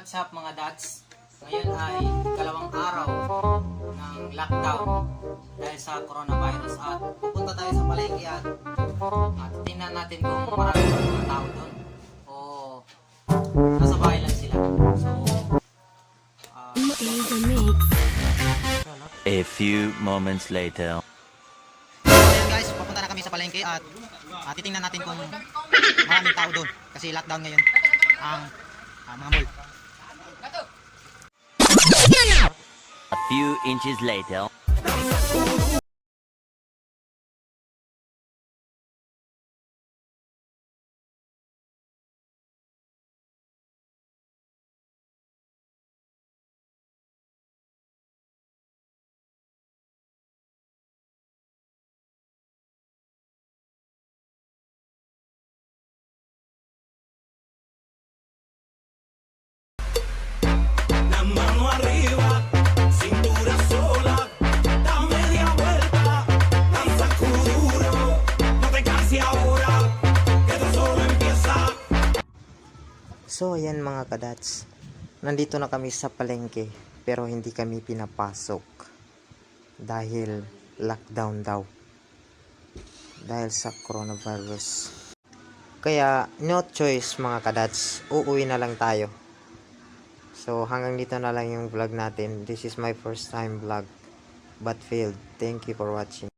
What's up mga dats? Ngayon ay kalawang araw ng lockdown dahil sa coronavirus at pupunta tayo sa palengke at, at tingnan natin kung marami mga tao doon o nasa bahay lang sila. So, ah, A few moments later. So guys, papunta na kami sa palengke at uh, titingnan natin kung maraming tao doon kasi lockdown ngayon ang ah, mga mall. Few inches later. So, ayan mga kadats. Nandito na kami sa palengke, pero hindi kami pinapasok. Dahil lockdown daw. Dahil sa coronavirus. Kaya, no choice mga kadats. Uuwi na lang tayo. So, hanggang dito na lang yung vlog natin. This is my first time vlog. But failed. Thank you for watching.